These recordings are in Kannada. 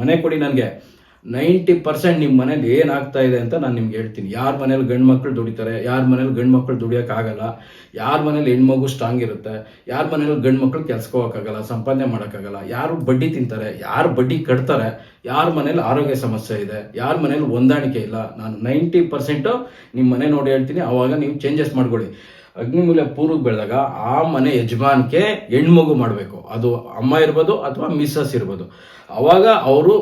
ಮನೆ ಕೊಡಿ ನನಗೆ. ನೈಂಟಿ ಪರ್ಸೆಂಟ್ ನಿಮ್ಮ ಮನೇಲಿ ಏನಾಗ್ತಾ ಇದೆ ಅಂತ ನಾನು ನಿಮ್ಗೆ ಹೇಳ್ತೀನಿ. ಯಾರ ಮನೇಲಿ ಗಂಡು ಮಕ್ಕಳು ದುಡಿತಾರೆ, ಯಾರ ಮನೇಲಿ ಗಂಡು ಮಕ್ಕಳು ದುಡಿಯೋಕ್ಕಾಗಲ್ಲ ಯಾರ ಮನೇಲಿ ಹೆಣ್ಮಗು ಸ್ಟ್ರಾಂಗ್ ಇರುತ್ತೆ, ಯಾರ ಮನೇಲಿ ಗಂಡು ಮಕ್ಕಳು ಕೆಲ್ಸಕ್ಕೆ ಹೋಗೋಕ್ಕಾಗಲ್ಲ ಸಂಪಾದನೆ ಮಾಡೋಕ್ಕಾಗಲ್ಲ ಯಾರು ಬಡ್ಡಿ ತಿಂತಾರೆ, ಯಾರು ಬಡ್ಡಿ ಕಟ್ತಾರೆ, ಯಾರ ಮನೇಲಿ ಆರೋಗ್ಯ ಸಮಸ್ಯೆ ಇದೆ, ಯಾರ ಮನೇಲಿ ಹೊಂದಾಣಿಕೆ ಇಲ್ಲ. ನಾನು ನೈಂಟಿ ಪರ್ಸೆಂಟು ನಿಮ್ಮ ಮನೆ ನೋಡಿ ಹೇಳ್ತೀನಿ, ಅವಾಗ ನೀವು ಚೇಂಜಸ್ ಮಾಡ್ಕೊಳ್ಳಿ. ಅಗ್ನಿಮೂಲೆ ಪೂರ್ವಕ್ಕೆ ಬೆಳೆದಾಗ ಆ ಮನೆ ಯಜಮಾನ್ಗೆ ಹೆಣ್ಮಗು ಮಾಡಬೇಕು. ಅದು ಅಮ್ಮ ಇರ್ಬೋದು ಅಥವಾ ಮಿಸಸ್ ಇರ್ಬೋದು. ಅವಾಗ ಅವರು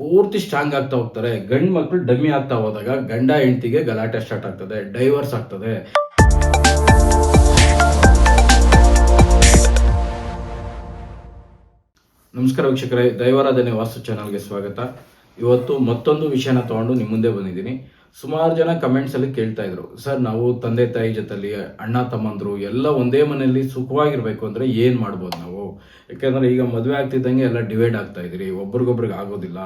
ಪೂರ್ತಿ ಸ್ಟ್ರಾಂಗ್ ಆಗ್ತಾ ಹೋಗ್ತಾರೆ. ಗಂಡು ಮಕ್ಕಳು ಡಮ್ಮಿ ಆಗ್ತಾ ಹೋದಾಗ ಗಂಡ ಹೆಂಡತಿಗೆ ಗಲಾಟೆ ಸ್ಟಾರ್ಟ್ ಆಗ್ತದೆ, ಡೈವರ್ಸ್ ಆಗ್ತದೆ. ನಮಸ್ಕಾರ ವೀಕ್ಷಕರೇ, ದೈವಾರಾಧನೆ ವಾಸ್ತು ಚಾನಲ್ಗೆ ಸ್ವಾಗತ. ಇವತ್ತು ಮತ್ತೊಂದು ವಿಷಯನ ತಗೊಂಡು ನಿಮ್ಮ ಮುಂದೆ ಬಂದಿದ್ದೀನಿ. ಸುಮಾರು ಜನ ಕಮೆಂಟ್ಸ್ ಅಲ್ಲಿ ಕೇಳ್ತಾ ಇದ್ರು. ಸರ್, ನಾವು ತಂದೆ ತಾಯಿ ಜೊತೆಲಿ ಅಣ್ಣ ತಮ್ಮಂದ್ರು ಎಲ್ಲ ಒಂದೇ ಮನೆಯಲ್ಲಿ ಸುಖವಾಗಿರ್ಬೇಕು ಅಂದ್ರೆ ಏನ್ ಮಾಡ್ಬೋದು ನಾವು? ಯಾಕಂದ್ರೆ ಈಗ ಮದುವೆ ಆಗ್ತಿದ್ದಂಗೆ ಎಲ್ಲ ಡಿವೈಡ್ ಆಗ್ತಾ ಇದ್ರಿ. ಒಬ್ರಿಗೊಬ್ರಿಗೆ ಆಗೋದಿಲ್ಲ.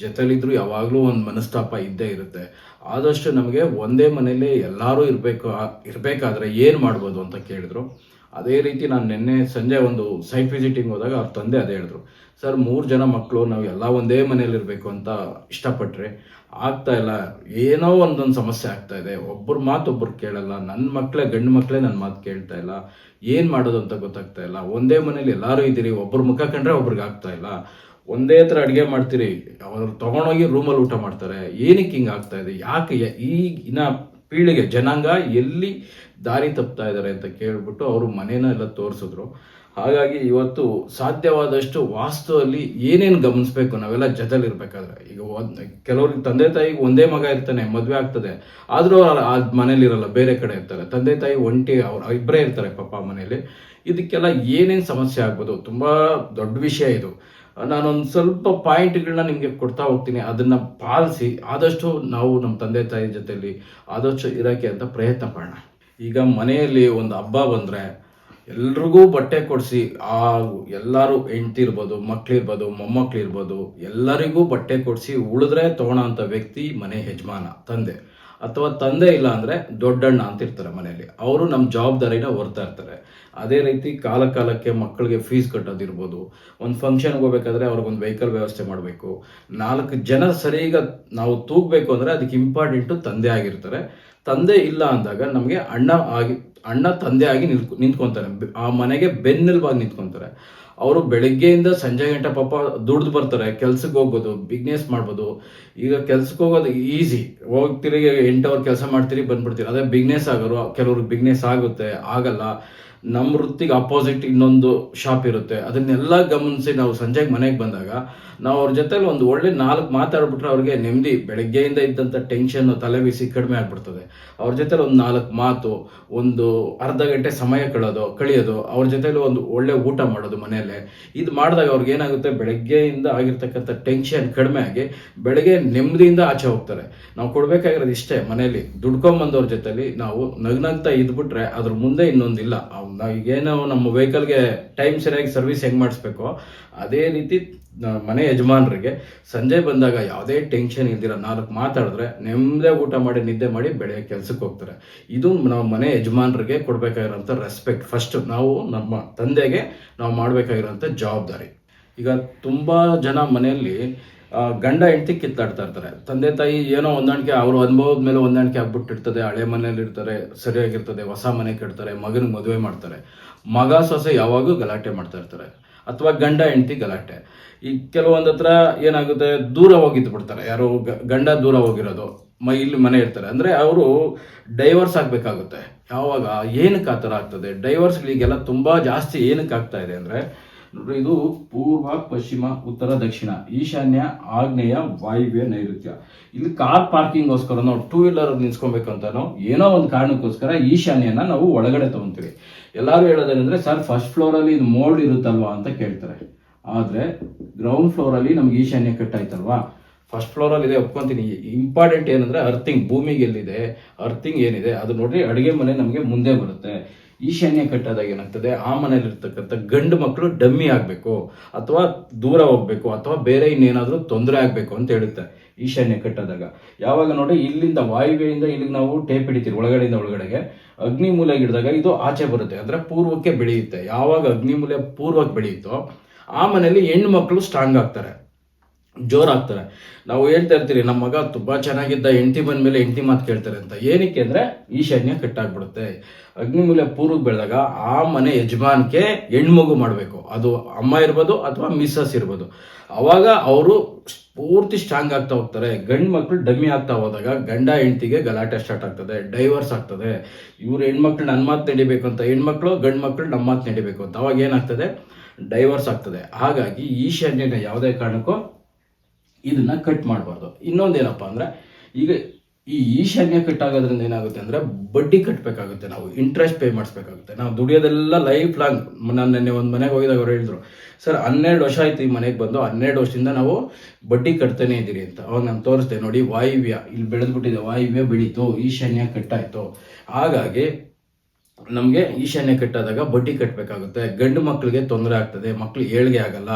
ಜೊತೆಲಿದ್ರು ಯಾವಾಗಲೂ ಒಂದು ಮನಸ್ತಾಪ ಇದ್ದೇ ಇರುತ್ತೆ. ಆದಷ್ಟು ನಮಗೆ ಒಂದೇ ಮನೆಯಲ್ಲಿ ಎಲ್ಲರೂ ಇರಬೇಕು ಇರಬೇಕಾದ್ರೆ ಏನು ಮಾಡ್ಬೋದು? ಅಂತ ಕೇಳಿದ್ರು. ಅದೇ ರೀತಿ ನಾನು ನಿನ್ನೆ ಸಂಜೆ ಒಂದು ಸೈಟ್ ವಿಸಿಟಿಂಗ್ ಹೋದಾಗ ಅವ್ರ ತಂದೆ ಅದೇ ಹೇಳಿದ್ರು, ಸರ್, ಮೂರು ಜನ ಮಕ್ಕಳು ನಾವು ಎಲ್ಲ ಒಂದೇ ಮನೇಲಿ ಇರಬೇಕು ಅಂತ ಇಷ್ಟಪಟ್ಟರೆ ಆಗ್ತಾ ಇಲ್ಲ. ಏನೋ ಒಂದೊಂದು ಸಮಸ್ಯೆ ಆಗ್ತಾ ಇದೆ. ಒಬ್ಬರ ಮಾತು ಒಬ್ಬರು ಕೇಳಲ್ಲ. ನನ್ನ ಮಕ್ಕಳೇ ಗಂಡು ಮಕ್ಕಳೇ ನನ್ನ ಮಾತು ಕೇಳ್ತಾ ಇಲ್ಲ. ಏನು ಮಾಡೋದು ಅಂತ ಗೊತ್ತಾಗ್ತಾ ಇಲ್ಲ. ಒಂದೇ ಮನೇಲಿ ಎಲ್ಲರೂ ಇದ್ದೀರಿ. ಒಬ್ಬರು ಮುಖ ಕಂಡ್ರೆ ಒಬ್ರಿಗೆ ಆಗ್ತಾ ಇಲ್ಲ. ಒಂದೇ ಥರ ಅಡುಗೆ ಮಾಡ್ತೀರಿ. ಅವ್ರು ತೊಗೊಂಡೋಗಿ ರೂಮಲ್ಲಿ ಊಟ ಮಾಡ್ತಾರೆ. ಏನಕ್ಕೆ ಹಿಂಗೆ ಆಗ್ತಾ ಇದೆ? ಯಾಕೆ ಈಗಿನ ಪೀಳಿಗೆ ಜನಾಂಗ ಎಲ್ಲಿ ದಾರಿ ತಪ್ತಾ ಇದ್ದಾರೆ ಅಂತ ಕೇಳ್ಬಿಟ್ಟು ಅವರು ಮನೇನ ಎಲ್ಲ ತೋರಿಸಿದ್ರು. ಹಾಗಾಗಿ ಇವತ್ತು ಸಾಧ್ಯವಾದಷ್ಟು ವಾಸ್ತುವಲ್ಲಿ ಏನೇನು ಗಮನಿಸ್ಬೇಕು ನಾವೆಲ್ಲ ಜೊತೆಲಿ ಇರ್ಬೇಕಾದ್ರೆ. ಈಗ ಕೆಲವ್ರಿಗೆ ತಂದೆ ತಾಯಿಗೆ ಒಂದೇ ಮಗ ಇರ್ತಾನೆ, ಮದುವೆ ಆಗ್ತದೆ. ಆದರೂ ಆ ಮನೇಲಿರಲ್ಲ ಬೇರೆ ಕಡೆ ಇರ್ತಾರೆ. ತಂದೆ ತಾಯಿ, ಒಂಟಿ, ಅವ್ರು ಇಬ್ಬರೇ ಇರ್ತಾರೆ ಪಾಪ ಮನೇಲಿ. ಇದಕ್ಕೆಲ್ಲ ಏನೇನು ಸಮಸ್ಯೆ ಆಗ್ಬೋದು? ತುಂಬ ದೊಡ್ಡ ವಿಷಯ ಇದು. ನಾನೊಂದು ಸ್ವಲ್ಪ ಪಾಯಿಂಟ್ಗಳನ್ನ ನಿಮಗೆ ಕೊಡ್ತಾ ಹೋಗ್ತೀನಿ. ಅದನ್ನು ಪಾಲಿಸಿ ಆದಷ್ಟು ನಾವು ನಮ್ಮ ತಂದೆ ತಾಯಿ ಜೊತೆಯಲ್ಲಿ ಆದಷ್ಟು ಇರೋಕ್ಕೆ ಅಂತ ಪ್ರಯತ್ನ ಪಡೋಣ ಈಗ ಮನೆಯಲ್ಲಿ ಒಂದು ಹಬ್ಬ ಬಂದರೆ ಎಲ್ರಿಗೂ ಬಟ್ಟೆ ಕೊಡಿಸಿ, ಆ ಎಲ್ಲರೂ ಹೆಂಡ್ತಿ ಇರ್ಬೋದು ಮಕ್ಳಿರ್ಬೋದು ಮೊಮ್ಮಕ್ಳಿರ್ಬೋದು ಎಲ್ಲರಿಗೂ ಬಟ್ಟೆ ಕೊಡಿಸಿ ಉಳಿದ್ರೆ ತೊಗೊಳೋ ಅಂತ ವ್ಯಕ್ತಿ ಮನೆ ಯಜಮಾನ, ತಂದೆ. ಅಥವಾ ತಂದೆ ಇಲ್ಲ ಅಂದ್ರೆ ದೊಡ್ಡಣ್ಣ ಅಂತ ಇರ್ತಾರೆ ಮನೆಯಲ್ಲಿ. ಅವರು ನಮ್ಮ ಜವಾಬ್ದಾರಿನ ಹೊರ್ತಾ ಇರ್ತಾರೆ. ಅದೇ ರೀತಿ ಕಾಲ ಕಾಲಕ್ಕೆ ಮಕ್ಕಳಿಗೆ ಫೀಸ್ ಕಟ್ಟೋದಿರ್ಬೋದು ಒಂದು ಫಂಕ್ಷನ್ಗೆ ಹೋಗ್ಬೇಕಾದ್ರೆ ಅವ್ರಿಗೊಂದು ವೆಹಿಕಲ್ ವ್ಯವಸ್ಥೆ ಮಾಡಬೇಕು. ನಾಲ್ಕು ಜನ ಸರಿಯಾಗ ನಾವು ತೂಗಬೇಕು ಅಂದರೆ ಅದಕ್ಕೆ ಇಂಪಾರ್ಟೆಂಟು ತಂದೆ ಆಗಿರ್ತಾರೆ. ತಂದೆ ಇಲ್ಲ ಅಂದಾಗ ನಮಗೆ ಅಣ್ಣ ಆಗಿ, ಅಣ್ಣ ತಂದೆ ಆಗಿ ನಿಂತ್ಕೊ ನಿಂತ್ಕೊಂತಾರೆ. ಆ ಮನೆಗೆ ಬೆನ್ನೆಲುಬಾಗಿ ನಿಂತ್ಕೊಂತಾರೆ. ಅವರು ಬೆಳಗ್ಗೆಯಿಂದ ಸಂಜೆ ಗಂಟೆ ಪಾಪ ದುಡ್ದು ಬರ್ತಾರೆ, ಕೆಲ್ಸಕ್ಕೆ ಹೋಗ್ಬೋದು ಬಿಗ್ನೆಸ್ ಮಾಡ್ಬೋದು. ಈಗ ಕೆಲ್ಸಕ್ಕೆ ಹೋಗೋದು ಈಸಿ ಹೋಗ್ತೀರಿ ಎಂಟು ಅವರ್ ಕೆಲಸ ಮಾಡ್ತೀರಿ, ಬಂದ್ಬಿಡ್ತೀರಿ. ಅದೇ ಬಿಗ್ನೆಸ್ ಆಗೋರು, ಕೆಲವ್ರಿಗೆ ಬಿಗ್ನೆಸ್ ಆಗುತ್ತೆ, ಆಗಲ್ಲ. ನಮ್ಮ ವೃತ್ತಿಗೆ ಅಪೋಸಿಟ್ ಇನ್ನೊಂದು ಶಾಪ್ ಇರುತ್ತೆ. ಅದನ್ನೆಲ್ಲ ಗಮನಿಸಿ ನಾವು ಸಂಜೆಗೆ ಮನೆಗೆ ಬಂದಾಗ ನಾವು ಅವ್ರ ಜೊತೆಲಿ ಒಂದು ಒಳ್ಳೆ ನಾಲ್ಕು ಮಾತಾಡ್ಬಿಟ್ರೆ ಅವ್ರಿಗೆ ನೆಮ್ಮದಿ ಬೆಳಗ್ಗೆಯಿಂದ ಇದ್ದಂಥ ಟೆನ್ಷನ್ ತಲೆ ಬಿಸಿ ಕಡಿಮೆ ಆಗ್ಬಿಡ್ತದೆ. ಅವ್ರ ಜೊತೆಲಿ ಒಂದು ನಾಲ್ಕು ಮಾತು, ಒಂದು ಅರ್ಧ ಗಂಟೆ ಸಮಯ ಕಳೆಯೋದು ಕಳಿಯೋದು, ಅವ್ರ ಜೊತೆಲಿ ಒಂದು ಒಳ್ಳೆ ಊಟ ಮಾಡೋದು ಮನೆಯಲ್ಲೇ. ಇದು ಮಾಡಿದಾಗ ಅವ್ರಿಗೆ ಏನಾಗುತ್ತೆ, ಬೆಳಗ್ಗೆಯಿಂದ ಆಗಿರ್ತಕ್ಕಂಥ ಟೆನ್ಷನ್ ಕಡಿಮೆ ಆಗಿ ಬೆಳಗ್ಗೆ ನೆಮ್ಮದಿಯಿಂದ ಆಚೆ ಹೋಗ್ತಾರೆ. ನಾವು ಕೊಡಬೇಕಾಗಿರೋದು ಇಷ್ಟೇ, ಮನೆಯಲ್ಲಿ ದುಡ್ಕೊಂಬಂದವ್ರ ಜೊತೆಲಿ ನಾವು ನಗ್ನಗ್ತಾ ಇದ್ಬಿಟ್ರೆ ಅದ್ರ ಮುಂದೆ ಇನ್ನೊಂದಿಲ್ಲ. ಈಗೇನು ನಮ್ಮ ವೆಹಿಕಲ್ಗೆ ಟೈಮ್ ಸರಿಯಾಗಿ ಸರ್ವಿಸ್ ಹೆಂಗೆ ಮಾಡಿಸ್ಬೇಕು, ಅದೇ ರೀತಿ ಮನೆ ಯಜಮಾನರಿಗೆ ಸಂಜೆ ಬಂದಾಗ ಯಾವುದೇ ಟೆನ್ಷನ್ ಇಲ್ದಿರ ನಾಲ್ಕು ಮಾತಾಡಿದ್ರೆ ನೆಮ್ಮದೇ ಊಟ ಮಾಡಿ, ನಿದ್ದೆ ಮಾಡಿ ಬೆಳಗ್ಗೆ ಕೆಲಸಕ್ಕೆ ಹೋಗ್ತಾರೆ. ಇದು ನಾವು ಮನೆ ಯಜಮಾನರಿಗೆ ಕೊಡ್ಬೇಕಾಗಿರೋಂಥ ರೆಸ್ಪೆಕ್ಟ್ ಫಸ್ಟ್ ನಾವು ನಮ್ಮ ತಂದೆಗೆ ನಾವು ಮಾಡಬೇಕಾಗಿರೋಂಥ ಜವಾಬ್ದಾರಿ. ಈಗ ತುಂಬ ಜನ ಮನೆಯಲ್ಲಿ ಗಂಡ ಹೆಂಡತಿ ಕಿತ್ತಾಡ್ತಾ ಇರ್ತಾರೆ. ತಂದೆ ತಾಯಿ ಏನೋ ಹೊಂದಾಣಿಕೆ, ಅವರು ಅನುಭವದ ಮೇಲೆ ಹೊಂದಾಣಿಕೆ ಆಗ್ಬಿಟ್ಟಿರ್ತದೆ, ಹಳೆ ಮನೆಯಲ್ಲಿ ಇರ್ತಾರೆ, ಸರಿಯಾಗಿರ್ತದೆ, ಹೊಸ ಮನೆ ಕಟ್ತಾರೆ, ಮಗನಿಗೆ ಮದುವೆ ಮಾಡ್ತಾರೆ. ಮಗ ಸೊಸೆ ಯಾವಾಗೂ ಗಲಾಟೆ ಮಾಡ್ತಾ ಇರ್ತಾರೆ. ಅಥವಾ ಗಂಡ, ಹೆಂಡತಿ ಗಲಾಟೆ. ಈ ಕೆಲವೊಂದು ಹತ್ರ ಏನಾಗುತ್ತೆ, ದೂರ ಹೋಗಿದ್ದು ಬಿಡ್ತಾರೆ ಯಾರೋ ಗಂಡ ದೂರ ಹೋಗಿರೋದು, ಮ, ಇಲ್ಲಿ ಮನೆ ಇರ್ತಾರೆ. ಅಂದರೆ ಅವರು ಡೈವರ್ಸ್ ಆಗಬೇಕಾಗುತ್ತೆ. ಯಾವಾಗ ಏನಕ್ಕೆ ಆ ಥರ ಆಗ್ತದೆ? ಡೈವರ್ಸ್ಗಳಿಗೆಲ್ಲ ತುಂಬ ಜಾಸ್ತಿ ಏನಕ್ಕೆ ಆಗ್ತಾ ಇದೆ ಅಂದ್ರೆ ನೋಡ್ರಿ, ಇದು ಪೂರ್ವ, ಪಶ್ಚಿಮ, ಉತ್ತರ, ದಕ್ಷಿಣ, ಈಶಾನ್ಯ, ಆಗ್ನೇಯ, ವಾಯುವ್ಯ, ನೈಋತ್ಯ. ಇಲ್ಲಿ ಕಾರ್ ಪಾರ್ಕಿಂಗ್ಗೋಸ್ಕರ ನಾವು ಟೂ ವೀಲರ್ ನಿಲ್ಸ್ಕೊಬೇಕಂತನೋ ಏನೋ ಒಂದು ಕಾರಣಕ್ಕೋಸ್ಕರ ಈಶಾನ್ಯನ ನಾವು ಒಳಗಡೆ ತಗೊಂತೀವಿ. ಎಲ್ಲರೂ ಹೇಳೋದೇನೆಂದ್ರೆ, ಸರ್ ಫಸ್ಟ್ ಫ್ಲೋರ್ ಅಲ್ಲಿ ಇದು ಮೋಡ್ ಇರುತ್ತಲ್ವಾ? ಅಂತ ಕೇಳ್ತಾರೆ. ಆದ್ರೆ ಗ್ರೌಂಡ್ ಫ್ಲೋರ್ ಅಲ್ಲಿ ನಮ್ಗೆ ಈಶಾನ್ಯ ಕಟ್ ಆಯ್ತಲ್ವಾ ಫಸ್ಟ್ ಫ್ಲೋರ್ ಅಲ್ಲಿ ಇದೆ, ಒಪ್ಕೊಂತೀನಿ. ಇಂಪಾರ್ಟೆಂಟ್ ಏನಂದ್ರೆ ಅರ್ಥಿಂಗ್ ಭೂಮಿಗೆ ಎಲ್ಲಿದೆ ಅರ್ಥಿಂಗ್ ಏನಿದೆ? ಅದು ನೋಡ್ರಿ, ಅಡುಗೆ ಮನೆ ನಮಗೆ ಮುಂದೆ ಬರುತ್ತೆ. ಈಶಾನ್ಯ ಕಟ್ಟಾದಾಗ ಏನಾಗ್ತದೆ? ಆ ಮನೇಲಿ ಇರ್ತಕ್ಕಂಥ ಗಂಡು ಮಕ್ಕಳು ಡಮ್ಮಿ ಆಗಬೇಕು, ಅಥವಾ ದೂರ ಹೋಗ್ಬೇಕು, ಅಥವಾ ಬೇರೆ ಇನ್ನೇನಾದರೂ ತೊಂದರೆ ಆಗಬೇಕು ಅಂತ ಹೇಳುತ್ತೆ ಈಶಾನ್ಯ ಕಟ್ಟಾದಾಗ. ಯಾವಾಗ ನೋಡಿ, ಇಲ್ಲಿಂದ ವಾಯುವೆಯಿಂದ ಇಲ್ಲಿಗೆ ನಾವು ಟೇಪ್ ಹಿಡಿತೀವಿ, ಒಳಗಡೆಯಿಂದ ಒಳಗಡೆಗೆ. ಅಗ್ನಿ ಮೂಲೆ ಹಿಡಿದಾಗ ಇದು ಆಚೆ ಬರುತ್ತೆ, ಅಂದ್ರೆ ಪೂರ್ವಕ್ಕೆ ಬೆಳೆಯುತ್ತೆ. ಯಾವಾಗ ಅಗ್ನಿ ಮೂಲೆ ಪೂರ್ವಕ್ಕೆ ಬೆಳೆಯುತ್ತೋ, ಆ ಮನೆಯಲ್ಲಿ ಹೆಣ್ಣು ಮಕ್ಕಳು ಸ್ಟ್ರಾಂಗ್ ಆಗ್ತಾರೆ. ಜೋರಾಗ್ತಾರೆ. ನಾವು ಹೇಳ್ತಾ ಇರ್ತೀರಿ, ನಮ್ಮ ಮಗ ತುಂಬ ಚೆನ್ನಾಗಿದ್ದ, ಹೆಂಡತಿ ಬಂದ ಮೇಲೆ ಹೆಂಡತಿ ಮಾತು ಕೇಳ್ತಾರೆ ಅಂತ. ಏನಕ್ಕೆ ಅಂದರೆ, ಈಶಾನ್ಯ ಕಟ್ಟಾಗ್ಬಿಡುತ್ತೆ. ಅಗ್ನಿಮೂಲೆ ಪೂರ್ವಕ್ಕೆ ಬೆಳೆದಾಗ ಆ ಮನೆ ಯಜಮಾನ್ಗೆ ಹೆಣ್ಮಗು ಮಾಡಬೇಕು. ಅದು ಅಮ್ಮ ಇರ್ಬೋದು ಅಥವಾ ಮಿಸ್ಸಸ್ ಇರ್ಬೋದು. ಅವಾಗ ಅವರು ಪೂರ್ತಿ ಸ್ಟ್ರಾಂಗ್ ಆಗ್ತಾ ಹೋಗ್ತಾರೆ. ಗಂಡು ಮಕ್ಳು ಡಮ್ಮಿ ಆಗ್ತಾ ಹೋದಾಗ ಗಂಡ ಹೆಂಡತಿಗೆ ಗಲಾಟೆ ಸ್ಟಾರ್ಟ್ ಆಗ್ತದೆ, ಡೈವರ್ಸ್ ಆಗ್ತದೆ. ಇವ್ರು ಹೆಣ್ಮಕ್ಳು ನನ್ನ ಮಾತು ನಡಿಬೇಕು ಅಂತ, ಹೆಣ್ಮಕ್ಳು ಗಂಡು ಮಕ್ಳು ನಮ್ಮ ಮಾತು ನಡಿಬೇಕು ಅಂತ. ಅವಾಗ ಏನಾಗ್ತದೆ? ಡೈವರ್ಸ್ ಆಗ್ತದೆ. ಹಾಗಾಗಿ ಈಶಾನ್ಯನ ಯಾವುದೇ ಕಾರಣಕ್ಕೂ ಇದನ್ನ ಕಟ್ ಮಾಡಬಾರ್ದು. ಇನ್ನೊಂದೇನಪ್ಪ ಅಂದ್ರೆ, ಈಗ ಈ ಈಶಾನ್ಯ ಕಟ್ ಆಗೋದ್ರಿಂದ ಏನಾಗುತ್ತೆ ಅಂದ್ರೆ, ಬಡ್ಡಿ ಕಟ್ಟಬೇಕಾಗುತ್ತೆ ನಾವು ಇಂಟ್ರೆಸ್ಟ್ ಪೇ ಮಾಡಿಸ್ಬೇಕಾಗುತ್ತೆ. ನಾವು ದುಡಿಯೋದೆಲ್ಲ ಲೈಫ್ ಲಾಂಗ್ ನಾನು ನಿನ್ನೆ ಒಂದು ಮನೆಗೆ ಹೋಗಿದಾಗ ಅವ್ರು ಹೇಳಿದ್ರು, ಸರ್, ಹನ್ನೆರಡು ವರ್ಷ ಆಯ್ತು ಈ ಮನೆಗೆ ಬಂದು, ಹನ್ನೆರಡು ವರ್ಷದಿಂದ ನಾವು ಬಡ್ಡಿ ಕಟ್ತಾನೆ ಇದ್ದೀರಿ ಅಂತ. ಅವಾಗ ನಾನು ತೋರಿಸ್ದೆ, ನೋಡಿ, ವಾಯುವ್ಯ, ಇಲ್ಲಿ ಬೆಳೆದ್ಬಿಟ್ಟಿದೆ, ವಾಯುವ್ಯ ಬೆಳೀತು, ಈಶಾನ್ಯ ಕಟ್ಟಾಯ್ತು ಹಾಗಾಗಿ ನಮಗೆ ಈಶಾನ್ಯ ಕಟ್ಟಾದಾಗ ಬಡ್ಡಿ ಕಟ್ಟಬೇಕಾಗುತ್ತೆ ಗಂಡು ಮಕ್ಕಳಿಗೆ ತೊಂದರೆ ಆಗ್ತದೆ, ಮಕ್ಳು ಏಳ್ಗೆ ಆಗಲ್ಲ.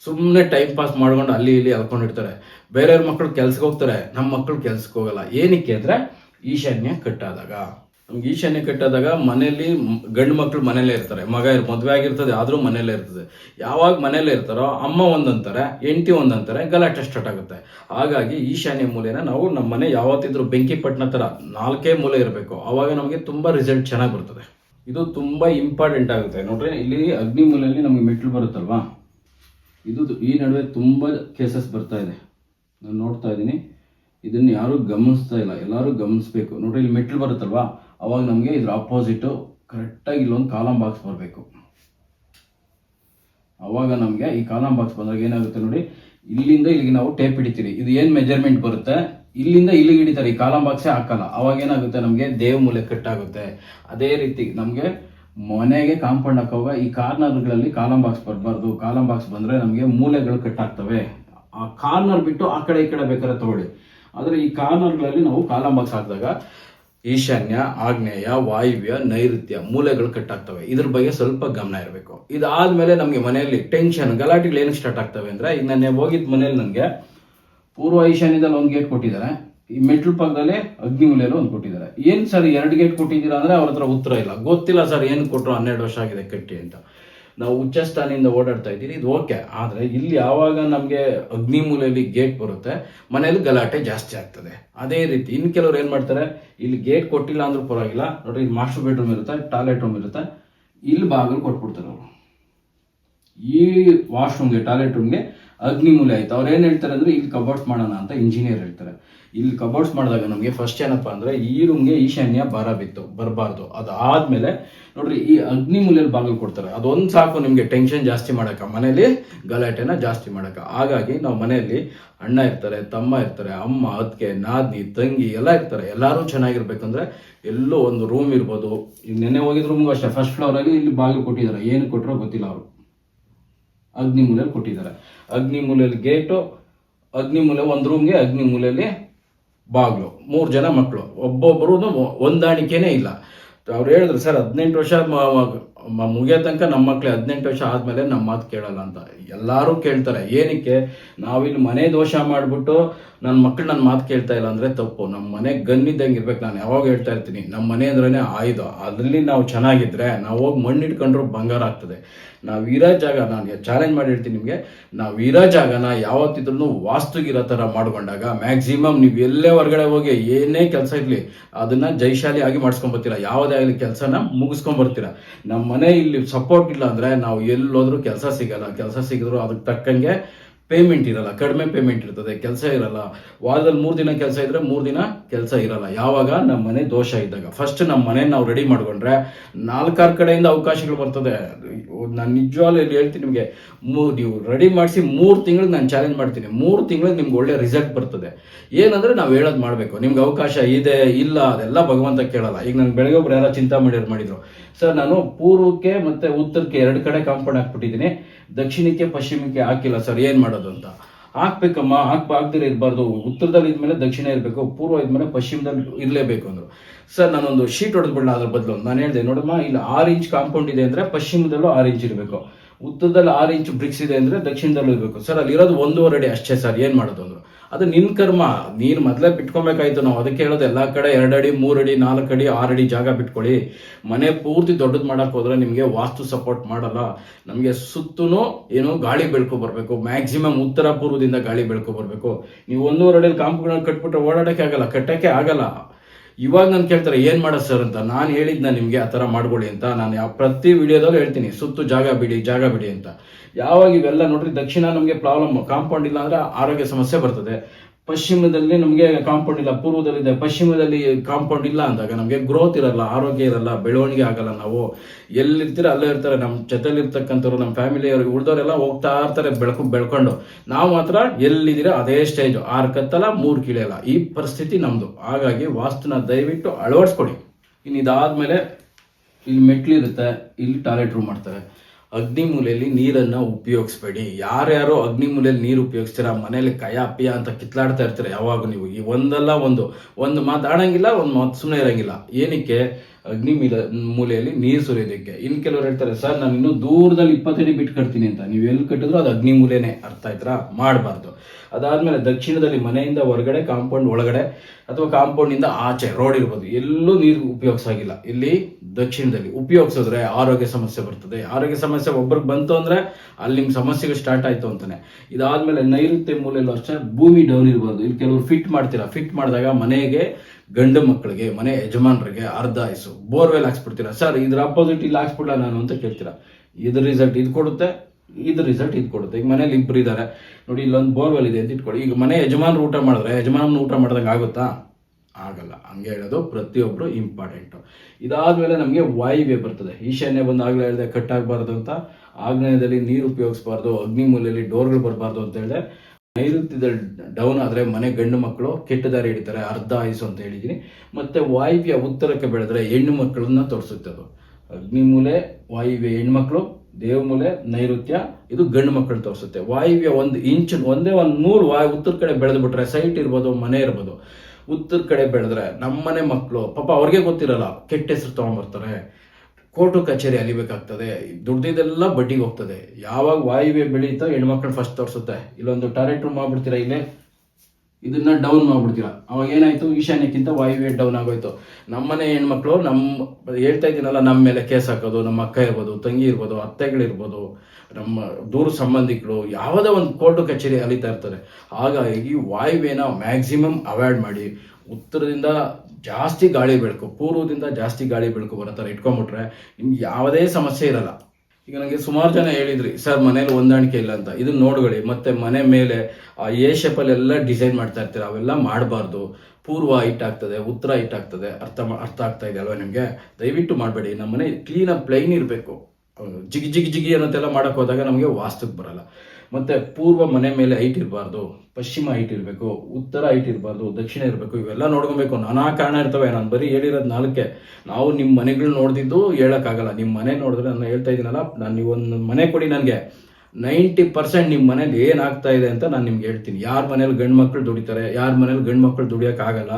ಸುಮ್ಮನೆ ಟೈಮ್ ಪಾಸ್ ಮಾಡ್ಕೊಂಡು ಅಲ್ಲಿ ಇಲ್ಲಿ ಅಲ್ಕೊಂಡಿರ್ತಾರೆ ಬೇರೆಯವ್ರ ಮಕ್ಕಳು ಕೆಲ್ಸಕ್ಕೆ ಹೋಗ್ತಾರೆ. ನಮ್ಮ ಮಕ್ಕಳು ಕೆಲ್ಸಕ್ಕೆ ಹೋಗಲ್ಲ. ಏನಕ್ಕೆ ಅಂದ್ರೆ ಈಶಾನ್ಯ ಕಟ್ಟಾದಾಗ. ನಮ್ಗೆ ಈಶಾನ್ಯ ಕಟ್ಟಾದಾಗ ಮನೆಯಲ್ಲಿ ಗಂಡು ಮಕ್ಕಳು ಮನೇಲೇ ಇರ್ತಾರೆ. ಮಗ ಇರ್, ಮದುವೆ ಆಗಿರ್ತದೆ, ಆದ್ರೂ ಮನೇಲೇ ಇರ್ತದೆ. ಯಾವಾಗ ಮನೇಲೇ ಇರ್ತಾರೋ ಅಮ್ಮ ಒಂದಂತಾರೆ, ಹೆಂಡತಿ ಒಂದಂತಾರೆ, ಗಲಾಟೆ ಸ್ಟಾರ್ಟ್ ಆಗುತ್ತೆ. ಹಾಗಾಗಿ ಈಶಾನ್ಯ ಮೂಲೆನ ನಾವು ನಮ್ಮ ಮನೆ ಯಾವತ್ತಿದ್ರು ಬೆಂಕಿ ಪಟ್ಟಣ ತರ ನಾಲ್ಕೇ ಮೂಲೆ ಇರಬೇಕು. ಆವಾಗ ನಮಗೆ ತುಂಬಾ ರಿಸಲ್ಟ್ ಚೆನ್ನಾಗಿ ಬರ್ತದೆ. ಇದು ತುಂಬಾ ಇಂಪಾರ್ಟೆಂಟ್ ಆಗುತ್ತೆ. ನೋಡ್ರಿ, ಇಲ್ಲಿ ಅಗ್ನಿ ಮೂಲೆಯಲ್ಲಿ ನಮಗೆ ಮೆಟ್ಲು ಬರುತ್ತಲ್ವಾ? ಇದು ಈ ನಡುವೆ ತುಂಬ ಕೇಸಸ್ ಬರ್ತಾ ಇದೆ. ನಾನು ನೋಡ್ತಾ ಇದ್ದೀನಿ. ಇದನ್ನು ಯಾರೂ ಗಮನಿಸ್ತಾ ಇಲ್ಲ. ಎಲ್ಲರೂ ಗಮನಿಸ್ಬೇಕು. ನೋಡ್ರಿ, ಇಲ್ಲಿ ಮೆಟ್ಲು ಬರುತ್ತಲ್ವಾ? ಅವಾಗ ನಮಗೆ ಇದ್ರ ಆಪೋಸಿಟು ಕರೆಕ್ಟಾಗಿ ಇಲ್ಲೊಂದು ಕಾಲಮ್ ಬಾಕ್ಸ್ ಬರಬೇಕು. ಅವಾಗ ನಮಗೆ ಈ ಕಾಲಮ್ ಬಾಕ್ಸ್ ಬಂದಾಗ ಏನಾಗುತ್ತೆ ನೋಡಿ, ಇಲ್ಲಿಂದ ಇಲ್ಲಿಗೆ ನಾವು ಟೇಪ್ ಹಿಡಿತೀರಿ. ಇದು ಏನು ಮೆಜರ್ಮೆಂಟ್ ಬರುತ್ತೆ? ಇಲ್ಲಿಂದ ಇಲ್ಲಿಗೆ ಹಿಡಿತಾರೆ. ಈ ಕಾಲಮ್ ಬಾಕ್ಸೇ ಹಾಕಲ್ಲ. ಅವಾಗ ಏನಾಗುತ್ತೆ ನಮಗೆ ದೇವ ಮೂಲೆ ಕಟ್ಟಾಗುತ್ತೆ. ಅದೇ ರೀತಿ ನಮಗೆ ಮನೆಗೆ ಕಾಂಪೌಂಡ್ ಹಾಕುವಾಗ ಈ ಕಾರ್ನರ್ಗಳಲ್ಲಿ ಕಾಲಂ ಬಾಕ್ಸ್ ಬರಬಾರ್ದು, ಕಾಲಂ ಬಾಕ್ಸ್ ಬಂದ್ರೆ ನಮಗೆ ಮೂಲೆಗಳು ಕಟ್ಟಾಗ್ತವೆ. ಆ ಕಾರ್ನರ್ ಬಿಟ್ಟು ಆ ಕಡೆ ಈ ಕಡೆ ಬೇಕಾದ್ರೆ ತಗೊಳ್ಳಿ. ಆದರೆ ಈ ಕಾರ್ನರ್ಗಳಲ್ಲಿ ನಾವು ಕಾಲಂ ಬಾಕ್ಸ್ ಹಾಕಿದಾಗ ಈಶಾನ್ಯ, ಆಗ್ನೇಯ, ವಾಯುವ್ಯ, ನೈಋತ್ಯ ಮೂಲೆಗಳು ಕಟ್ಟಾಗ್ತವೆ. ಇದ್ರ ಬಗ್ಗೆ ಸ್ವಲ್ಪ ಗಮನ ಇರಬೇಕು. ಇದಾದ್ಮೇಲೆ ನಮಗೆ ಮನೆಯಲ್ಲಿ ಟೆನ್ಷನ್ ಗಲಾಟೆಗಳು ಏನಕ್ಕೆ ಸ್ಟಾರ್ಟ್ ಆಗ್ತವೆ ಅಂದ್ರೆ ಈಗ ನಾನು ಹೋಗಿದ್ದ ಮನೇಲಿ ನನಗೆ ಪೂರ್ವ ಈಶಾನ್ಯದಲ್ಲಿ ಒಂದು ಗೇಟ್ ಕೊಟ್ಟಿದ್ದಾರೆ. ಈ ಮೆಟ್ಲು ಪಕ್ಕದಲ್ಲೇ ಅಗ್ನಿಮೂಲೆಯಲ್ಲಿ ಒಂದು ಕೊಟ್ಟಿದ್ದಾರೆ. ಏನ್ ಸರ್ ಎರಡು ಗೇಟ್ ಕೊಟ್ಟಿದ್ದೀರಾ ಅಂದ್ರೆ ಅವ್ರ ಹತ್ರ ಉತ್ತರ ಇಲ್ಲ. ಗೊತ್ತಿಲ್ಲ ಸರ್ ಏನು ಕೊಟ್ಟರು ಹನ್ನೆರಡು ವರ್ಷ ಆಗಿದೆ ಕಟ್ಟಿ ಅಂತ. ನಾವು ಉಚ್ಚ ಸ್ಥಾನದಿಂದ ಓಡಾಡ್ತಾ ಇದ್ದೀರಿ ಇದು ಓಕೆ. ಆದರೆ ಇಲ್ಲಿ ಯಾವಾಗ ನಮಗೆ ಅಗ್ನಿಮೂಲೆಯಲ್ಲಿ ಗೇಟ್ ಬರುತ್ತೆ. ಮನೇಲಿ ಗಲಾಟೆ ಜಾಸ್ತಿ ಆಗ್ತದೆ. ಅದೇ ರೀತಿ ಇನ್ನು ಕೆಲವ್ರು ಏನು ಮಾಡ್ತಾರೆ, ಇಲ್ಲಿ ಗೇಟ್ ಕೊಟ್ಟಿಲ್ಲ ಅಂದ್ರೂ ಪರವಾಗಿಲ್ಲ. ನೋಡ್ರಿ, ಇಲ್ಲಿ ಮಾಸ್ಟರ್ ಬೆಡ್ರೂಮ್ ಇರುತ್ತೆ ಟಾಯ್ಲೆಟ್ ರೂಮ್ ಇರುತ್ತೆ. ಇಲ್ಲಿ ಬಾಗಿಲು ಕೊಟ್ಬಿಡ್ತಾರೆ ಅವರು. ಈ ವಾಶ್ರೂಮ್ಗೆ ಟಾಯ್ಲೆಟ್ ರೂಮ್ಗೆ ಅಗ್ನಿಮೂಲೆ ಆಯ್ತು ಅವ್ರು ಏನು ಹೇಳ್ತಾರೆ ಅಂದ್ರೆ, ಇಲ್ಲಿ ಕಬೋರ್ಡ್ಸ್ ಮಾಡೋಣ ಅಂತ ಇಂಜಿನಿಯರ್ ಹೇಳ್ತಾರೆ. ಇಲ್ಲಿ ಕಬೋರ್ಡ್ಸ್ ಮಾಡಿದಾಗ ನಮಗೆ ಫಸ್ಟ್ ಏನಪ್ಪಾ ಅಂದ್ರೆ ಈ ರೂಮ್ಗೆ ಈಶಾನ್ಯ ಬರ ಬಿತ್ತು, ಬರಬಾರ್ದು. ಅದಾದಮೇಲೆ ನೋಡ್ರಿ, ಈ ಅಗ್ನಿ ಮೂಲೆಯಲ್ಲಿ ಬಾಗಿಲು ಕೊಡ್ತಾರೆ. ಅದೊಂದು ಸಾಕು ನಿಮಗೆ ಟೆನ್ಷನ್ ಜಾಸ್ತಿ ಮಾಡಕ ಮನೇಲಿ ಗಲಾಟೆನ ಜಾಸ್ತಿ ಮಾಡಕ ಹಾಗಾಗಿ ನಾವು ಮನೆಯಲ್ಲಿ ಅಣ್ಣ ಇರ್ತಾರೆ, ತಮ್ಮ ಇರ್ತಾರೆ, ಅಮ್ಮ ಅದಕ್ಕೆ ನಾದ್ನಿ, ತಂಗಿ ಎಲ್ಲ ಇರ್ತಾರೆ. ಎಲ್ಲರೂ ಚೆನ್ನಾಗಿರ್ಬೇಕಂದ್ರೆ ಎಲ್ಲೋ ಒಂದು ರೂಮ್ ಇರ್ಬೋದು. ಈಗ ನೆನ್ನೆ ಹೋಗಿದ ರೂಮ್ಗೂ ಅಷ್ಟೇ. ಫಸ್ಟ್ ಫ್ಲೋರಲ್ಲಿ ಇಲ್ಲಿ ಬಾಗಿಲು ಕೊಟ್ಟಿದ್ದಾರೆ. ಏನು ಕೊಟ್ಟರೋ ಗೊತ್ತಿಲ್ಲ ಅವರು. ಅಗ್ನಿ ಮೂಲೆಯಲ್ಲಿ ಕೊಟ್ಟಿದ್ದಾರೆ. ಅಗ್ನಿ ಮೂಲೆಯಲ್ಲಿ ಗೇಟು ಅಗ್ನಿಮೂಲೆ ಒಂದು ರೂಮ್ಗೆ ಅಗ್ನಿಮೂಲೆಯಲ್ಲಿ ಬಾಗಿಲು, ಮೂರು ಜನ ಮಕ್ಕಳು ಒಬ್ಬೊಬ್ಬರು ಹೊಂದಾಣಿಕೆನೇ ಇಲ್ಲ. ಅವ್ರು ಹೇಳಿದ್ರು, ಸರ್, ಹದಿನೆಂಟು ವರ್ಷ ಮುಗಿಯೋ ತನಕ ನಮ್ಮ ಮಕ್ಳು ಹದಿನೆಂಟು ವರ್ಷ ಆದಮೇಲೆ ನಮ್ಮ ಮಾತು ಕೇಳಲ್ಲ ಅಂತ. ಎಲ್ಲರೂ ಕೇಳ್ತಾರೆ, ಏನಕ್ಕೆ? ನಾವಿಲ್ಲಿ ಮನೆ ದೋಷ ಮಾಡಿಬಿಟ್ಟು ನನ್ನ ಮಕ್ಳು ನನ್ನ ಮಾತು ಕೇಳ್ತಾ ಇಲ್ಲ ಅಂದರೆ ತಪ್ಪು. ನಮ್ಮ ಮನೆ ಗನ್ನಿದ್ದಂಗೆ ಇರ್ಬೇಕು, ನಾನು ಯಾವಾಗ ಹೇಳ್ತಾ ಇರ್ತೀನಿ. ನಮ್ಮ ಮನೆ ಅಂದ್ರೇ ಆಯುಧ. ಅದರಲ್ಲಿ ನಾವು ಚೆನ್ನಾಗಿದ್ದರೆ ನಾವು ಹೋಗಿ ಮಣ್ಣು ಇಟ್ಕೊಂಡ್ರು ಬಂಗಾರ ಆಗ್ತದೆ. ನಾವು ಇರೋ ಜಾಗ ನಾನು ಚಾಲೆಂಜ್ ಮಾಡಿ ಹೇಳ್ತೀನಿ ನಿಮಗೆ. ನಾವು ಇರೋ ಜಾಗನ ಯಾವತ್ತಿದ್ರೂ ವಾಸ್ತುಗಿರೋ ಥರ ಮಾಡ್ಕೊಂಡಾಗ ಮ್ಯಾಕ್ಸಿಮಮ್ ನೀವು ಎಲ್ಲೇ ಹೊರಗಡೆ ಹೋಗಿ ಏನೇ ಕೆಲಸ ಇರಲಿ, ಅದನ್ನು ಜೈಶಾಲಿ ಆಗಿ ಮಾಡಿಸ್ಕೊಂಬರ್ತೀರ ಯಾವುದೇ ಆಗಲಿ ಕೆಲಸನ ಮುಗಿಸ್ಕೊಂಬರ್ತೀರ. ನಮ್ಮ ಮನೆ ಇಲ್ಲಿ ಸಪೋರ್ಟ್ ಇಲ್ಲ ಅಂದರೆ ನಾವು ಎಲ್ಲೋದ್ರೂ ಕೆಲಸ ಸಿಗಲ್ಲ. ಕೆಲಸ ಸಿಗಿದ್ರು ಅದಕ್ಕೆ ತಕ್ಕಂಗೆ ಪೇಮೆಂಟ್ ಇರಲ್ಲ, ಕಡಿಮೆ ಪೇಮೆಂಟ್ ಇರ್ತದೆ, ಕೆಲಸ ಇರಲ್ಲ. ವಾರದಲ್ಲಿ ಮೂರು ದಿನ ಕೆಲಸ ಇದ್ರೆ ಮೂರು ದಿನ ಕೆಲಸ ಇರಲ್ಲ. ಯಾವಾಗ? ನಮ್ಮ ಮನೆ ದೋಷ ಇದ್ದಾಗ. ಫಸ್ಟ್ ನಮ್ಮ ಮನೆ ನಾವು ರೆಡಿ ಮಾಡ್ಕೊಂಡ್ರೆ ನಾಲ್ಕಾರು ಕಡೆಯಿಂದ ಅವಕಾಶಗಳು ಬರ್ತದೆ. ನಾನು ನಿಜವಾಗ್ಲೂ ಇಲ್ಲಿ ಹೇಳ್ತೀನಿ ನಿಮಗೆ, ಮೂ, ನೀವು ರೆಡಿ ಮಾಡಿಸಿ ಮೂರು ತಿಂಗಳು ನಾನು ಚಾಲೆಂಜ್ ಮಾಡ್ತೀನಿ. ಮೂರು ತಿಂಗಳಿಗೆ ನಿಮ್ಗೆ ಒಳ್ಳೆ ರಿಸಲ್ಟ್ ಬರ್ತದೆ. ಏನಂದ್ರೆ ನಾವು ಹೇಳೋದು ಮಾಡಬೇಕು. ನಿಮ್ಗೆ ಅವಕಾಶ ಇದೆ, ಇಲ್ಲ ಅದೆಲ್ಲ ಭಗವಂತ ಕೇಳಲ್ಲ. ಈಗ ನಾನು ಬೆಳಗ್ಗೆ ಒಬ್ರು ಯಾರೋ ಚಿಂತಾಮಣಿಯವ್ರು ಮಾಡಿದ್ರು. ಸರ್, ನಾನು ಪೂರ್ವಕ್ಕೆ ಮತ್ತೆ ಉತ್ತರಕ್ಕೆ ಎರಡು ಕಡೆ ಕಾಂಪೌಂಡ್ ಹಾಕ್ಬಿಟ್ಟಿದ್ದೀನಿ. ದಕ್ಷಿಣಕ್ಕೆ, ಪಶ್ಚಿಮಕ್ಕೆ ಹಾಕಿಲ್ಲ ಸರ್, ಏನು ಮಾಡೋದು ಅಂತ. ಹಾಕ್ಬೇಕಮ್ಮ, ಹಾಕ್ ಹಾಕ್ದಿರ ಇರಬಾರ್ದು. ಉತ್ತರದಲ್ಲಿ ಇದ್ಮೇಲೆ ದಕ್ಷಿಣ ಇರಬೇಕು, ಪೂರ್ವ ಇದ್ಮೇಲೆ ಪಶ್ಚಿಮದಲ್ಲಿ ಇರಲೇಬೇಕು ಅಂದ್ರು. ಸರ್, ನಾನೊಂದು ಶೀಟ್ ಹೊಡೆದ್ಬಿಡಲ್ಲ ಅದ್ರ ಬದಲು ನಾನು ಹೇಳಿದೆ, ನೋಡಮ್ಮ, ಇಲ್ಲಿ ಆರು ಇಂಚ್ ಕಾಂಪೌಂಡ್ ಇದೆ ಅಂದ್ರೆ ಪಶ್ಚಿಮದಲ್ಲೂ ಆರು ಇಂಚ್ ಇರಬೇಕು. ಉತ್ತರದಲ್ಲಿ ಆರು ಇಂಚ್ ಬ್ರಿಕ್ಸ್ ಇದೆ ಅಂದ್ರೆ ದಕ್ಷಿಣದಲ್ಲೂ ಇರಬೇಕು. ಸರ್ ಅಲ್ಲಿ ಇರೋದು ಒಂದೂವರೆ ಅಡಿ ಅಷ್ಟೇ ಸರ್, ಏನು ಮಾಡೋದು ಅಂದ್ರು. ಅದು ನಿನ್ನ ಕರ್ಮ. ನೀನು ಮೊದಲೇ ಬಿಟ್ಕೊಬೇಕಾಯ್ತು ನಾವು. ಅದಕ್ಕೆ ಹೇಳೋದು ಎಲ್ಲಾ ಕಡೆ ಎರಡಡಿ ಮೂರಡಿ ನಾಲ್ಕಡಿ ಆರಡಿ ಜಾಗ ಬಿಟ್ಕೊಳ್ಳಿ ಮನೆ ಪೂರ್ತಿ ದೊಡ್ಡದು ಮಾಡಕ್ ಹೋದ್ರೆ ನಿಮಗೆ ವಾಸ್ತು ಸಪೋರ್ಟ್ ಮಾಡಲ್ಲ. ನಮಗೆ ಸುತ್ತೂ ಏನು ಗಾಳಿ ಬೆಳ್ಕೊ ಬರಬೇಕು. ಮ್ಯಾಕ್ಸಿಮಮ್ ಉತ್ತರ ಪೂರ್ವದಿಂದ ಗಾಳಿ ಬೆಳ್ಕೊ ಬರಬೇಕು. ನೀವು ಒಂದೂವರೆ ಅಡಿಯಲ್ಲಿ ಕಾಂಪುಗಳನ್ನ ಕಟ್ಬಿಟ್ರೆ ಓಡಾಡಕ್ಕೆ ಆಗಲ್ಲ, ಕಟ್ಟಕ್ಕೆ ಆಗಲ್ಲ. ಇವಾಗ ನಾನು ಕೇಳ್ತಾರೆ, ಏನು ಮಾಡೋದು ಸರ್ ಅಂತ. ನಾನು ಹೇಳಿದ್ನ ನಿಮಗೆ ಆ ಥರ ಮಾಡ್ಕೊಳ್ಳಿ ಅಂತ. ನಾನು ಪ್ರತಿ ವಿಡಿಯೋದಲ್ಲೂ ಹೇಳ್ತೀನಿ. ಸುತ್ತು ಜಾಗ ಬಿಡಿ ಜಾಗ ಬಿಡಿ ಅಂತ. ಯಾವಾಗ ಇವೆಲ್ಲ ನೋಡ್ರಿ, ದಕ್ಷಿಣ ನಮಗೆ ಪ್ರಾಬ್ಲಮ್ ಕಾಂಪೌಂಡ್ ಇಲ್ಲ ಅಂದ್ರೆ ಆರೋಗ್ಯ ಸಮಸ್ಯೆ ಬರ್ತದೆ. ಪಶ್ಚಿಮದಲ್ಲಿ ನಮಗೆ ಕಾಂಪೌಂಡ್ ಇಲ್ಲ ಪೂರ್ವದಲ್ಲಿದೆ ಪಶ್ಚಿಮದಲ್ಲಿ ಕಾಂಪೌಂಡ್ ಇಲ್ಲ ಅಂದಾಗ ನಮಗೆ ಗ್ರೋತ್ ಇರಲ್ಲ, ಆರೋಗ್ಯ ಇರಲ್ಲ, ಬೆಳವಣಿಗೆ ಆಗಲ್ಲ ನಾವು. ಎಲ್ಲಿರ್ತೀರ, ಅಲ್ಲೇ ಇರ್ತಾರೆ. ನಮ್ಮ ಜೊತೆಲಿರ್ತಕ್ಕಂಥವ್ರು ನಮ್ಮ ಫ್ಯಾಮಿಲಿಯವ್ರಿಗೆ ಉಳಿದವರೆಲ್ಲ ಹೋಗ್ತಾ ಇರ್ತಾರೆ, ಬೆಳ್ಕೊ, ಬೆಳ್ಕೊಂಡು. ನಾವು ಮಾತ್ರ ಎಲ್ಲಿದ್ದೀರ, ಅದೇ ಸ್ಟೇಜ್ ಆರು ಕತ್ತಲ, ಮೂರು ಕಿಳಿಯಲ್ಲ ಈ ಪರಿಸ್ಥಿತಿ ನಮ್ಮದು ಹಾಗಾಗಿ ವಾಸ್ತುನ ದಯವಿಟ್ಟು ಅಳವಡಿಸ್ಕೊಡಿ. ಇನ್ನು ಇದಾದ್ಮೇಲೆ, ಇಲ್ಲಿ ಮೆಟ್ಲಿರುತ್ತೆ ಇಲ್ಲಿ ಟಾಯ್ಲೆಟ್ ರೂಮ್ ಮಾಡ್ತಾರೆ ಅಗ್ನಿಮೂಲೆಯಲ್ಲಿ ನೀರನ್ನ ಉಪಯೋಗಿಸ್ಬೇಡಿ. ಯಾರ್ಯಾರೋ ಅಗ್ನಿಮೂಲೆಯಲ್ಲಿ ನೀರು ಉಪಯೋಗಿಸ್ತೀರಾ, ಮನೇಲಿ ಕಯ ಪಿಯ ಅಂತ ಕಿತ್ಲಾಡ್ತಾ ಇರ್ತೀರ ಯಾವಾಗ ನೀವು. ಈ ಒಂದಲ್ಲ ಒಂದು. ಒಂದು ಮಾತಾಡಂಗಿಲ್ಲ ಒಂದು ಮಾತು ಸುಮ್ಮನೆ ಇರಂಗಿಲ್ಲ. ಏನಕ್ಕೆ? ಅಗ್ನಿ ಮೀಲ ಮೂಲೆಯಲ್ಲಿ ನೀರು ಸುರಿಯೋದಕ್ಕೆ. ಇನ್ನು ಕೆಲವರು ಹೇಳ್ತಾರೆ, ಸರ್, ನಾನು ಇನ್ನೂ ದೂರದಲ್ಲಿ ಇಪ್ಪತ್ತಡಿ ಬಿಟ್ಟು ಕಟ್ತೀನಿ ಅಂತ. ನೀವು ಎಲ್ಲಿ ಕಟ್ಟಿದ್ರು ಅದು ಅಗ್ನಿ ಮೂಲೆನೇ. ಅರ್ಥ ಆಯ್ತಾ ಮಾಡಬಾರ್ದು. ಅದಾದ್ಮೇಲೆ ದಕ್ಷಿಣದಲ್ಲಿ ಮನೆಯಿಂದ ಹೊರಗಡೆ, ಕಾಂಪೌಂಡ್ ಒಳಗಡೆ ಅಥವಾ ಕಾಂಪೌಂಡ್ ಇಂದ ಆಚೆ ರೋಡ್ ಇರ್ಬೋದು ಎಲ್ಲೂ ನೀರು ಉಪಯೋಗಿಸಾಗಿಲ್ಲ. ಇಲ್ಲಿ ದಕ್ಷಿಣದಲ್ಲಿ ಉಪಯೋಗಿಸಿದ್ರೆ ಆರೋಗ್ಯ ಸಮಸ್ಯೆ ಬರ್ತದೆ. ಆರೋಗ್ಯ ಸಮಸ್ಯೆ ಒಬ್ಬರಿಗೆ ಬಂತು ಅಂದ್ರೆ ಅಲ್ಲಿ ನಿಮ್ ಸಮಸ್ಯೆಗಳು ಸ್ಟಾರ್ಟ್ ಆಯ್ತು ಅಂತಾನೆ. ಇದಾದ್ಮೇಲೆ ನೈಋತ್ಯ ಮೂಲೆಯಲ್ಲೂ ಅಷ್ಟೇ ಭೂಮಿ ಡೌನ್ ಇರ್ಬೋದು ಇಲ್ಲಿ ಕೆಲವರು ಫಿಟ್ ಮಾಡ್ತೀರಾ? ಫಿಟ್ ಮಾಡಿದಾಗ ಮನೆಗೆ ಗಂಡು ಮಕ್ಕಳಿಗೆ, ಮನೆ ಯಜಮಾನರಿಗೆ ಅರ್ಧ ಐಸು ಬೋರ್ವೆಲ್ ಹಾಕ್ಸ್ಬಿಡ್ತೀರಾ? ಸರ್, ಇದ್ರ ಅಪೋಸಿಟ್ ಇಲ್ಲಿ ಹಾಕ್ಸ್ಬಿಡಲ್ಲ ನಾನು? ಅಂತ ಕೇಳ್ತೀರಾ. ಇದ್ರ ರಿಸಲ್ಟ್ ಇದು ಕೊಡುತ್ತೆ ಇದು ರಿಸಲ್ಟ್ ಇದು ಕೊಡುತ್ತೆ. ಈಗ ಮನೇಲಿ ಇಬ್ಬರು ಇದ್ದಾರೆ ನೋಡಿ, ಇಲ್ಲೊಂದು ಬೋರ್ವೆಲ್ ಇದೆ ಅಂತ ಇಟ್ಕೊಳ್ಳಿ. ಈಗ ಮನೆ ಯಜಮಾನರು ಊಟ ಮಾಡಿದ್ರೆ ಯಜಮಾನ ಊಟ ಮಾಡ್ದಂಗೆ ಆಗುತ್ತಾ? ಆಗಲ್ಲ. ಹಂಗೆ ಹೇಳೋದು ಪ್ರತಿಯೊಬ್ಬರು ಇಂಪಾರ್ಟೆಂಟು ಇದಾದ್ಮೇಲೆ ನಮಗೆ ವಾಯುವ್ಯ ಬರ್ತದೆ. ಈಶಾನ್ಯ ಬಂದು ಆಗಲೇ ಹೇಳಿದೆ, ಕಟ್ಟಾಗಬಾರ್ದು ಅಂತ. ಆಗ್ನೇಯದಲ್ಲಿ ನೀರು ಉಪಯೋಗಿಸ್ಬಾರ್ದು ಅಗ್ನಿ ಮೂಲೆಯಲ್ಲಿ ಡೋರ್ಗಳು ಬರಬಾರ್ದು ಅಂತ ಹೇಳಿದೆ ನೈಋತ್ಯದಲ್ಲಿ ಡೌನ್ ಆದರೆ ಮನೆ ಗಂಡು ಮಕ್ಕಳು ಕೆಟ್ಟ ದಾರಿ ಹಿಡಿತಾರೆ, ಅರ್ಧ ಆಯುಸು ಅಂತ ಹೇಳಿದ್ದೀನಿ. ಮತ್ತೆ ವಾಯುವ್ಯ ಉತ್ತರಕ್ಕೆ ಬೆಳೆದ್ರೆ ಹೆಣ್ಣು ಮಕ್ಕಳನ್ನ ತೋರಿಸುತ್ತೆ ಅದು. ಅಗ್ನಿಮೂಲೆ ವಾಯುವ್ಯ ಹೆಣ್ಮಕ್ಳು ದೇವಮೂಲೆ ನೈಋತ್ಯ, ಇದು ಗಂಡು ಮಕ್ಕಳು ತೋರಿಸುತ್ತೆ. ವಾಯುವ್ಯ ಒಂದು ಇಂಚ್, ಒಂದೇ ಒಂದು ನೂರು ವಾಯು ಉತ್ತರ ಕಡೆ ಬೆಳೆದು ಬಿಟ್ರೆ ಸೈಟ್ ಇರ್ಬೋದು, ಮನೆ ಇರ್ಬೋದು. ಉತ್ತರ ಕಡೆ ಬೆಳೆದ್ರೆ ನಮ್ಮನೆ ಮಕ್ಕಳು, ಪಾಪ ಅವ್ರಿಗೆ ಗೊತ್ತಿರಲ್ಲ, ಕೆಟ್ಟ ಹೆಸರು ತಗೊಂಡ್ಬರ್ತಾರೆ ಕೋರ್ಟು ಕಚೇರಿ ಅಲಿಬೇಕಾಗ್ತದೆ. ದುಡ್ದಿದ್ದೆಲ್ಲ ಬಡ್ಡಿಗೆ ಹೋಗ್ತದೆ. ಯಾವಾಗ ವಾಯುವೆ ಬೆಳೀತಾ ಹೆಣ್ಮಕ್ಳು ಫಸ್ಟ್ ತೋರಿಸುತ್ತೆ. ಇಲ್ಲೊಂದು ಟಾಯ್ಲೆಟ್ ರೂಮ್ ಮಾಡ್ಬಿಡ್ತೀರಾ ಇಲ್ಲೇ? ಇದನ್ನ ಡೌನ್ ಮಾಡ್ಬಿಡ್ತೀರಾ? ಅವಾಗ ಏನಾಯ್ತು? ಈಶಾನ್ಯಕ್ಕಿಂತ ವಾಯುವೆ ಡೌನ್ ಆಗೋಯ್ತು. ನಮ್ಮನೆ ಹೆಣ್ಮಕ್ಳು ನಮ್ಮ ಹೇಳ್ತಾ ಇದ್ದೀನಲ್ಲ ನಮ್ಮ ಮೇಲೆ ಕೇಸ್ ಹಾಕೋದು, ನಮ್ಮ ಅಕ್ಕ ಇರ್ಬೋದು, ತಂಗಿ ಇರ್ಬೋದು ಅತ್ತೆಗಳಿರ್ಬೋದು ನಮ್ಮ ದೂರ ಸಂಬಂಧಿಕರು ಯಾವುದೇ ಒಂದು ಕೋರ್ಟು ಕಚೇರಿ ಅಲಿತಾ ಇರ್ತಾರೆ ಹಾಗಾಗಿ ವಾಯುವೆನ ಮ್ಯಾಕ್ಸಿಮಮ್ ಅವಾಯ್ಡ್ ಮಾಡಿ. ಉತ್ತರದಿಂದ ಜಾಸ್ತಿ ಗಾಳಿ ಬೆಳಕು, ಪೂರ್ವದಿಂದ ಜಾಸ್ತಿ ಗಾಳಿ ಬೆಳಕು ಬರೋ ಥರ ಇಟ್ಕೊಂಬಿಟ್ರೆ ನಿಮ್ಗೆ ಯಾವುದೇ ಸಮಸ್ಯೆ ಇರಲ್ಲ. ಈಗ ನನಗೆ ಸುಮಾರು ಜನ ಹೇಳಿದ್ರಿ, ಸರ್, ಮನೇಲಿ ಹೊಂದಾಣಿಕೆ ಇಲ್ಲ ಅಂತ. ಇದನ್ನ ನೋಡ್ಕೊಳ್ಳಿ ಮತ್ತೆ ಮನೆ ಮೇಲೆ ಆ ಎ ಶೇಪಲ್ಲಿ ಎಲ್ಲ ಡಿಸೈನ್ ಮಾಡ್ತಾ ಇರ್ತೀರ? ಅವೆಲ್ಲ ಮಾಡಬಾರ್ದು. ಪೂರ್ವ ಹಿಟ್ ಆಗ್ತದೆ, ಉತ್ತರ ಹೈಟ್ ಆಗ್ತದೆ. ಅರ್ಥ ಅರ್ಥ ಆಗ್ತಾ ಇದೆ ಅಲ್ವಾ ನಿಮಗೆ? ದಯವಿಟ್ಟು ಮಾಡಬೇಡಿ. ನಮ್ಮ ಮನೆ ಕ್ಲೀನಾಗಿ ಪ್ಲೈನ್ ಇರಬೇಕು. ಜಿಗಿ ಜಿಗಿ ಜಿಗಿ ಅನ್ನೋದೆಲ್ಲ ಮಾಡೋಕ್ಕೆ ಹೋದಾಗ ನಮಗೆ ವಾಸ್ತುಕ್ಕೆ ಬರಲ್ಲ. ಮತ್ತೆ ಪೂರ್ವ ಮನೆ ಮೇಲೆ ಹೈಟ್ ಇರಬಾರ್ದು, ಪಶ್ಚಿಮ ಹೈಟ್ ಇರಬೇಕು, ಉತ್ತರ ಹೈಟ್ ಇರಬಾರ್ದು, ದಕ್ಷಿಣ ಇರಬೇಕು, ಇವೆಲ್ಲ ನೋಡ್ಕೊಬೇಕು. ನಾನಾ ಕಾರಣ ಇರ್ತವೆ. ನಾನು ಬರೀ ಹೇಳಿರೋದು ನಾಲ್ಕೆ. ನಾವು ನಿಮ್ಮ ಮನೆಗಳು ನೋಡ್ದಿದ್ದು ಹೇಳೋಕ್ಕಾಗಲ್ಲ. ನಿಮ್ಮ ಮನೆ ನೋಡಿದ್ರೆ ನಾನು ಹೇಳ್ತಾ ಇದ್ದೀನಲ್ಲ, ನಾನು ನೀವೊಂದು ಮನೆ ಕೊಡಿ ನನಗೆ. ನೈಂಟಿ ಪರ್ಸೆಂಟ್ ನಿಮ್ಮ ಮನೇಲಿ ಏನಾಗ್ತಾ ಇದೆ ಅಂತ ನಾನು ನಿಮ್ಗೆ ಹೇಳ್ತೀನಿ. ಯಾರ ಮನೇಲಿ ಗಂಡು ಮಕ್ಕಳು ದುಡಿತಾರೆ, ಯಾರ ಮನೇಲಿ ಗಂಡು ಮಕ್ಕಳು ದುಡಿಯೋಕ್ಕಾಗಲ್ಲ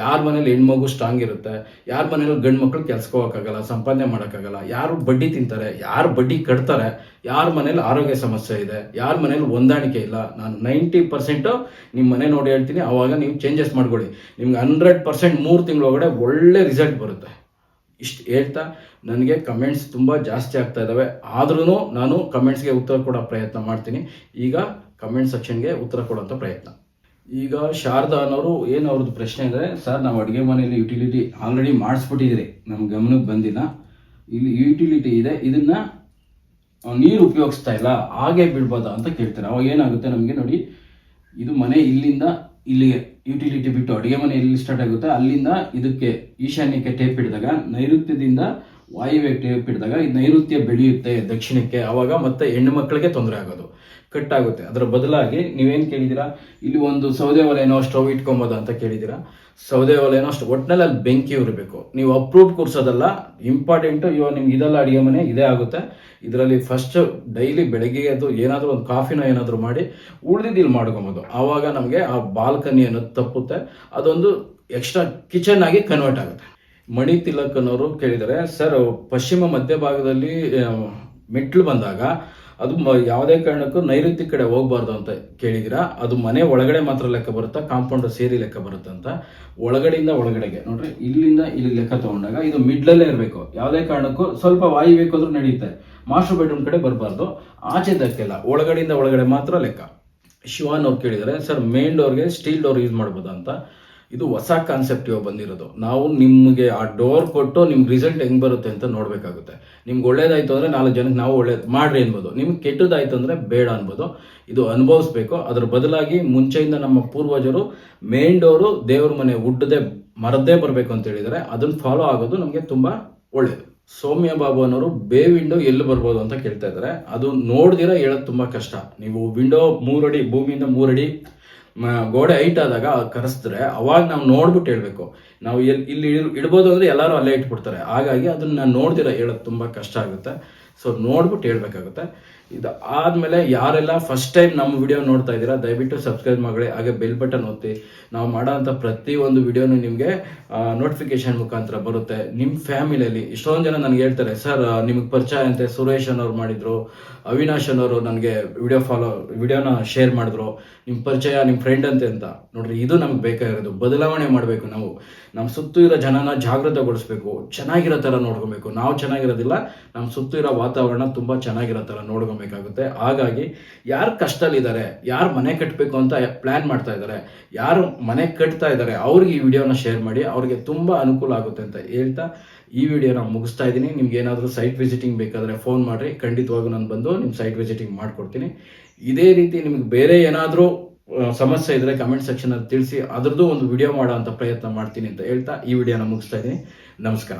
ಯಾರ ಮನೇಲಿ ಹೆಣ್ಮಗು ಸ್ಟ್ರಾಂಗ್ ಇರುತ್ತೆ, ಯಾರ ಮನೇಲಿ ಗಂಡು ಮಕ್ಕಳು ಕೆಲ್ಸಕ್ಕೆ ಹೋಗೋಕ್ಕಾಗಲ್ಲ, ಸಂಪಾದನೆ ಮಾಡೋಕ್ಕಾಗಲ್ಲ, ಯಾರು ಬಡ್ಡಿ ತಿಂತಾರೆ, ಯಾರು ಬಡ್ಡಿ ಕಟ್ತಾರೆ, ಯಾರ ಮನೇಲಿ ಆರೋಗ್ಯ ಸಮಸ್ಯೆ ಇದೆ, ಯಾರ ಮನೇಲಿ ಹೊಂದಾಣಿಕೆ ಇಲ್ಲ, ನಾನು ನೈಂಟಿ ಪರ್ಸೆಂಟು ನಿಮ್ಮ ಮನೆ ನೋಡಿ ಹೇಳ್ತೀನಿ, ಅವಾಗ ನೀವು ಚೇಂಜಸ್ ಮಾಡ್ಕೊಳ್ಳಿ. ನಿಮ್ಗೆ ಹಂಡ್ರೆಡ್ ಪರ್ಸೆಂಟ್ ಮೂರು ತಿಂಗಳೊಳಗಡೆ ಒಳ್ಳೆ ರಿಸಲ್ಟ್ ಬರುತ್ತೆ. ಇಷ್ಟು ಹೇಳ್ತಾ ನನಗೆ ಕಮೆಂಟ್ಸ್ ತುಂಬ ಜಾಸ್ತಿ ಆಗ್ತಾ ಇದ್ದಾವೆ ಆದ್ರೂ ನಾನು ಕಮೆಂಟ್ಸ್ಗೆ ಉತ್ತರ ಕೊಡೋ ಪ್ರಯತ್ನ ಮಾಡ್ತೀನಿ. ಈಗ ಕಮೆಂಟ್ ಸೆಕ್ಷನ್ಗೆ ಉತ್ತರ ಕೊಡೋಂಥ ಪ್ರಯತ್ನ. ಈಗ ಶಾರದಾ ಅನ್ನೋರು ಏನು ಅವ್ರದ್ದು ಪ್ರಶ್ನೆ ಇದೆ ಸರ್, ನಾವು ಅಡುಗೆ ಮನೆಯಲ್ಲಿ ಯುಟಿಲಿಟಿ ಆಲ್ರೆಡಿ ಮಾಡಿಸ್ಬಿಟ್ಟಿದ್ದೀರಿ. ನಮ್ಮ ಗಮನಕ್ಕೆ ಬಂದಿಲ್ಲ. ಇಲ್ಲಿ ಯುಟಿಲಿಟಿ ಇದೆ. ಇದನ್ನ ನೀರು ಉಪಯೋಗಿಸ್ತಾ ಇಲ್ಲ. ಹಾಗೆ ಬಿಡ್ಬೋದಾ? ಅಂತ ಕೇಳ್ತಾರೆ. ಅವಾಗ ಏನಾಗುತ್ತೆ ನಮಗೆ ನೋಡಿ, ಇದು ಮನೆ ಇಲ್ಲಿಂದ ಇಲ್ಲಿಗೆ. ಯುಟಿಲಿಟಿ ಬಿಟ್ಟು ಅಡುಗೆ ಮನೆ ಎಲ್ಲಿ ಸ್ಟಾರ್ಟ್ ಆಗುತ್ತೆ. ಅಲ್ಲಿಂದ ಇದಕ್ಕೆ ಈಶಾನ್ಯಕ್ಕೆ ಟೇಪ್ ಹಿಡಿದಾಗ ನೈಋತ್ಯದಿಂದ ವಾಯುವ್ಯ ಟೇಪ್ ಹಿಡಿದಾಗ ಈ ನೈಋತ್ಯ ಬೆಳೆಯುತ್ತೆ ದಕ್ಷಿಣಕ್ಕೆ. ಆವಾಗ ಮತ್ತೆ ಹೆಣ್ಣು ಮಕ್ಕಳಿಗೆ ತೊಂದರೆ ಆಗೋದು ಕಟ್ ಆಗುತ್ತೆ ಅದರ ಬದಲಾಗಿ ನೀವೇನು ಕೇಳಿದ್ದೀರಾ? ಇಲ್ಲಿ ಒಂದು ಸೌದೆ ಒಲೆನೋ, ಸ್ಟವ್ ಇಟ್ಕೊಬೋದು ಅಂತ ಕೇಳಿದ್ದೀರಾ? ಸೌದೆ ಒಲೆನೋ ಅಷ್ಟು ಒಟ್ಟಿನಲ್ಲಿ ಅಲ್ಲಿ ಬೆಂಕಿ ಉರಿಬೇಕು. ನೀವು ಅಪ್ರೂವ್ ಕೂರಿಸೋದಲ್ಲ ಇಂಪಾರ್ಟೆಂಟು ಇವಾಗ ನಿಮ್ಗೆ ಇದೆಲ್ಲ ಅಡುಗೆ ಮನೆ ಇದೇ ಆಗುತ್ತೆ. ಇದರಲ್ಲಿ ಫಸ್ಟ್ ಡೈಲಿ ಬೆಳಗ್ಗೆ ಅದು ಏನಾದರೂ ಒಂದು ಕಾಫಿನ ಏನಾದರೂ ಮಾಡಿ, ಉಳಿದಿದ್ದು ಇಲ್ಲಿ ಮಾಡ್ಕೊಬೋದು. ಆವಾಗ ನಮಗೆ ಆ ಬಾಲ್ಕನಿ ಅನ್ನೋದು ತಪ್ಪುತ್ತೆ. ಅದೊಂದು ಎಕ್ಸ್ಟ್ರಾ ಕಿಚನ್ ಆಗಿ ಕನ್ವರ್ಟ್ ಆಗುತ್ತೆ. ಮಣಿ ತಿಲಕ್ ಅನ್ನೋರು ಕೇಳಿದರೆ ಸರ್ ಪಶ್ಚಿಮ ಮಧ್ಯಭಾಗದಲ್ಲಿ ಭಾಗದಲ್ಲಿ ಮೆಟ್ಲು ಬಂದಾಗ ಅದು ಯಾವುದೇ ಕಾರಣಕ್ಕೂ ನೈಋತ್ಯ ಕಡೆ ಹೋಗ್ಬಾರ್ದು ಅಂತ ಕೇಳಿದಿರಾ ಅದು ಮನೆ ಒಳಗಡೆ ಮಾತ್ರ ಲೆಕ್ಕ ಬರುತ್ತಾ? ಕಾಂಪೌಂಡ್ ಸೇರಿ ಲೆಕ್ಕ ಬರುತ್ತೆ ಅಂತ? ಒಳಗಡೆಯಿಂದ ಒಳಗಡೆಗೆ. ನೋಡ್ರಿ, ಇಲ್ಲಿಂದ ಇಲ್ಲಿ ಲೆಕ್ಕ ತಗೊಂಡಾಗ ಇದು ಮಿಡ್ಲಲ್ಲೇ ಇರಬೇಕು. ಯಾವುದೇ ಕಾರಣಕ್ಕೂ ಸ್ವಲ್ಪ ವಾಯು ಬೇಕಾದ್ರೂ ನಡೆಯುತ್ತೆ. ಮಾಸ್ಟರ್ ಬೆಡ್ರೂಮ್ ಕಡೆ ಬರಬಾರ್ದು. ಆಚೆ ದಕ್ಕೆಲ್ಲ ಒಳಗಡೆಯಿಂದ ಒಳಗಡೆ ಮಾತ್ರ ಲೆಕ್ಕ. ಶಿವಾನ್ ಅವ್ರು ಕೇಳಿದರೆ ಸರ್, ಮೇನ್ ಡೋರ್ಗೆ ಸ್ಟೀಲ್ ಡೋರ್ ಯೂಸ್ ಮಾಡ್ಬೋದಾ? ಅಂತ. ಇದು ಹೊಸ ಕಾನ್ಸೆಪ್ಟ್ ಇವಾಗ ಬಂದಿರೋದು. ನಾವು ನಿಮಗೆ ಆ ಡೋರ್ ಕೊಟ್ಟು ನಿಮ್ಗೆ ರಿಸಲ್ಟ್ ಹೆಂಗ್ ಬರುತ್ತೆ ಅಂತ ನೋಡಬೇಕಾಗುತ್ತೆ. ನಿಮ್ಗೆ ಒಳ್ಳೇದಾಯ್ತು ಅಂದ್ರೆ ನಾಲ್ಕು ಜನಕ್ಕೆ ನಾವು ಒಳ್ಳೇದು ಮಾಡ್ರಿ ಅನ್ಬೋದು. ನಿಮ್ಗೆ ಕೆಟ್ಟದಾಯ್ತು ಅಂದ್ರೆ ಬೇಡ ಅನ್ಬೋದು. ಇದು ಅನುಭವಿಸ್ಬೇಕು. ಅದ್ರ ಬದಲಾಗಿ ಮುಂಚೆಯಿಂದ ನಮ್ಮ ಪೂರ್ವಜರು ಮೇನ್ ಡೋರು ದೇವ್ರ ಮನೆ ಉಡ್ಡದೆ ಮರದೇ ಬರಬೇಕು ಅಂತ ಹೇಳಿದರೆ ಅದನ್ನ ಫಾಲೋ ಆಗೋದು ನಮಗೆ ತುಂಬಾ ಒಳ್ಳೇದು. ಸೌಮ್ಯ ಬಾಬು ಅನ್ನೋರು ಬೇ ವಿಂಡೋ ಎಲ್ಲಿ ಬರ್ಬೋದು ಅಂತ ಕೇಳ್ತಾ ಇದ್ದಾರೆ. ಅದು ನೋಡ್ದಿರ ಹೇಳೋದು ತುಂಬಾ ಕಷ್ಟ. ನೀವು ವಿಂಡೋ ಮೂರಡಿ, ಭೂಮಿಯಿಂದ ಮೂರಡಿ ಗೋಡೆ ಹೈಟ್ ಆದಾಗ ಕರೆಸಿದ್ರೆ ಅವಾಗ ನಾವು ನೋಡ್ಬಿಟ್ಟು ಹೇಳ್ಬೇಕು. ನಾವು ಇಲ್ಲಿ ಇಡ್- ಇಡ್ಬೋದು ಅಂದ್ರೆ ಎಲ್ಲರೂ ಅಲ್ಲೇ ಇಟ್ಬಿಡ್ತಾರೆ. ಹಾಗಾಗಿ ಅದನ್ನ ನೋಡ್ದಿರ ಹೇಳೋದು ತುಂಬಾ ಕಷ್ಟ ಆಗುತ್ತೆ. ಸೊ ನೋಡ್ಬಿಟ್ಟು ಹೇಳ್ಬೇಕಾಗುತ್ತೆ. ಇದು ಆದ್ಮೇಲೆ ಯಾರೆಲ್ಲ ಫಸ್ಟ್ ಟೈಮ್ ನಮ್ಮ ವಿಡಿಯೋ ನೋಡ್ತಾ ಇದ್ದೀರಾ, ದಯವಿಟ್ಟು ಸಬ್ಸ್ಕ್ರೈಬ್ ಮಾಡಿ ಹಾಗೆ ಬೆಲ್ ಬಟನ್ ಒತ್ತಿ. ನಾವು ಮಾಡೋಂಥ ಒಂದು ವಿಡಿಯೋನು ನಿಮಗೆ ನೋಟಿಫಿಕೇಶನ್ ಮುಖಾಂತರ ಬರುತ್ತೆ. ನಿಮ್ಮ ಫ್ಯಾಮಿಲಿಯಲ್ಲಿ ಇಷ್ಟೊಂದು ಜನ ನನಗೆ ಹೇಳ್ತಾರೆ, ಸರ್ ನಿಮಗೆ ಪರಿಚಯ ಅಂತೆ. ಸುರೇಶ್ ಅನ್ನೋರು ಮಾಡಿದ್ರು, ಅವಿನಾಶ್ ಅನ್ನೋರು ನನಗೆ ವಿಡಿಯೋ ಫಾಲೋ ವಿಡಿಯೋನ ಶೇರ್ ಮಾಡಿದ್ರು. ನಿಮ್ಮ ಪರಿಚಯ ನಿಮ್ಮ ಫ್ರೆಂಡ್ ಅಂತೆ ಅಂತ. ನೋಡ್ರಿ, ಇದು ನಮ್ಗೆ ಬೇಕಾಗಿರೋದು. ಬದಲಾವಣೆ ಮಾಡಬೇಕು ನಾವು. ನಮ್ಮ ಸುತ್ತು ಇರೋ ಜನನ ಜಾಗೃತಗೊಳಿಸ್ಬೇಕು. ಚೆನ್ನಾಗಿರೋ ಥರ ನೋಡ್ಕೋಬೇಕು. ನಾವು ಚೆನ್ನಾಗಿರೋದಿಲ್ಲ ನಮ್ಮ ಸುತ್ತ ಇರೋ ವಾತಾವರಣ ತುಂಬ ಚೆನ್ನಾಗಿರೋ ನೋಡ್ಕೊಬೇಕಾಗುತ್ತೆ. ಹಾಗಾಗಿ ಯಾರು ಕಷ್ಟದಲ್ಲಿದ್ದಾರೆ, ಯಾರು ಮನೆ ಕಟ್ಟಬೇಕು ಅಂತ ಪ್ಲ್ಯಾನ್ ಮಾಡ್ತಾ ಇದ್ದಾರೆ, ಯಾರು ಮನೆ ಕಟ್ತಾ ಇದ್ದಾರೆ, ಅವ್ರಿಗೆ ಈ ವಿಡಿಯೋನ ಶೇರ್ ಮಾಡಿ, ಅವ್ರಿಗೆ ತುಂಬ ಅನುಕೂಲ ಆಗುತ್ತೆ ಅಂತ ಹೇಳ್ತಾ ಈ ವಿಡಿಯೋನ ಮುಗಿಸ್ತಾ ಇದ್ದೀನಿ. ನಿಮ್ಗೆ ಏನಾದರೂ ಸೈಟ್ ವಿಸಿಟಿಂಗ್ ಬೇಕಾದರೆ ಫೋನ್ ಮಾಡಿರಿ. ಖಂಡಿತವಾಗೂ ನಾನು ಬಂದು ನಿಮ್ಮ ಸೈಟ್ ವಿಸಿಟಿಂಗ್ ಮಾಡ್ಕೊಡ್ತೀನಿ. ಇದೇ ರೀತಿ ನಿಮ್ಗೆ ಬೇರೆ ಏನಾದರೂ ಸಮಸ್ಯೆ ಇದ್ರೆ ಕಮೆಂಟ್ ಸೆಕ್ಷನ್ ಅಲ್ಲಿ ತಿಳಿಸಿ, ಅದರದ್ದು ಒಂದು ವಿಡಿಯೋ ಮಾಡೋ ಅಂತ ಪ್ರಯತ್ನ ಮಾಡ್ತೀನಿ ಅಂತ ಹೇಳ್ತಾ ಈ ವಿಡಿಯೋನ ಮುಗಿಸ್ತಾ ಇದ್ದೀನಿ. ನಮಸ್ಕಾರ.